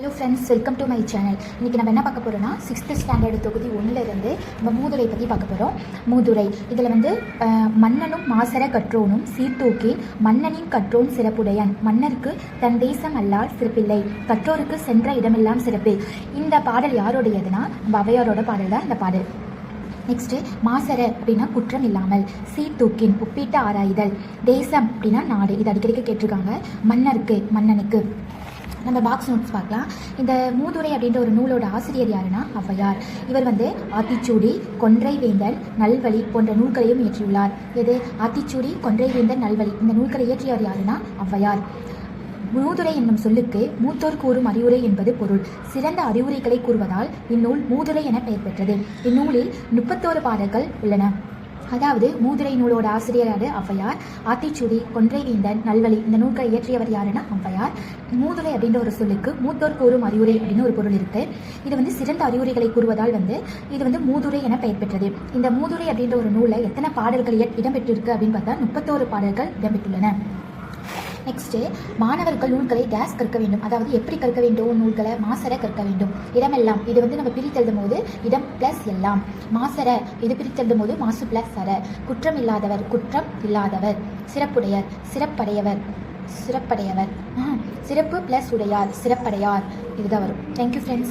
Hello friends welcome to my channel இன்றைக்கி நம்ம என்ன பார்க்க போகிறோம்னா சிக்ஸ்த்து ஸ்டாண்டர்டு தொகுதி ஒன்றுலேருந்து நம்ம மூதுரை பற்றி பார்க்க போகிறோம் மூதுரை இதில் வந்து மன்னனும் மாசர கற்றோனும் சீர்தூக்கி மன்னனின் கற்றோன் சிறப்புடையன். மன்னருக்கு தன் தேசம் அல்லால் சிறப்பில்லை. கற்றோருக்கு சென்ற இடமெல்லாம் சிறப்பு. இந்த பாடல் யாருடையதுன்னா நம்ம அவையாரோட பாடல் தான் இந்த பாடல். நெக்ஸ்ட்டு மாசர அப்படின்னா குற்றம் இல்லாமல் சீர்தூக்கின் ஒப்பீட்டு ஆராய்தல். தேசம் அப்படின்னா நாடு. இது அடிக்கடிக்கு கேட்டிருக்காங்க மன்னருக்கு மன்னனுக்கு. நம்ம பாக்ஸ் நோட்ஸ் பார்க்கலாம். இந்த மூதுரை அப்படின்ற ஒரு நூலோட ஆசிரியர் யாருன்னா ஔவையார். இவர் வந்து ஆத்திச்சூடி கொன்றை வேந்தன் நல்வழி போன்ற நூல்களையும் இயற்றியுள்ளார். எது? ஆத்திச்சூடி கொன்றை வேந்தன் நல்வழி. இந்த நூல்களை இயற்றியவர் யாருன்னா ஔவையார். மூதுரை என்னும் சொல்லுக்கு மூத்தோர் கூறும் அறிவுரை என்பது பொருள். சிறந்த அறிவுரைகளை கூறுவதால் இந்நூல் மூதுரை என பெயர் பெற்றது. இந்நூலில் முப்பத்தோரு பாடல்கள் உள்ளன. அதாவது மூதுரை நூலோட ஆசிரியரான ஔவையார் ஆத்திச்சூடி கொன்றை வேந்தன் நல்வழி இந்த நூல்களை இயற்றியவர் யாருன்னா ஔவையார் மூதுரை அப்படின்ற ஒரு சொல்லுக்கு மூத்தோர் கூறும் அறிவுரை அப்படின்னு ஒரு பொருள் இருக்கு. இது வந்து சிறந்த அறிவுரைகளை கூறுவதால் வந்து இது வந்து மூதுரை என பெயர் பெற்றது. இந்த மூதுரை அப்படின்ற ஒரு நூலில் எத்தனை பாடல்கள் இடம்பெற்றிருக்கு அப்படின்னு பார்த்தா முப்பத்தோரு பாடல்கள் இடம்பெற்றுள்ளன நெக்ஸ்ட்டு மாணவர்கள் நூல்களை டேஸ் கற்க வேண்டும். அதாவது எப்படி கற்க வேண்டும்? நூல்களை மாசர கற்க வேண்டும். இடமெல்லாம் இது வந்து நம்ம பிரித்தெழுதும் போது இடம் ப்ளஸ் எல்லாம். மாசர இது பிரித்தெழுதும் போது மாசு ப்ளஸ் சர குற்றம் இல்லாதவர் குற்றம் இல்லாதவர். சிறப்புடையர் சிறப்படையவர். சிறப்படையவர். ஆ, சிறப்பு ப்ளஸ் உடையார் சிறப்படையார். இதுதான் வரும். Thank you friends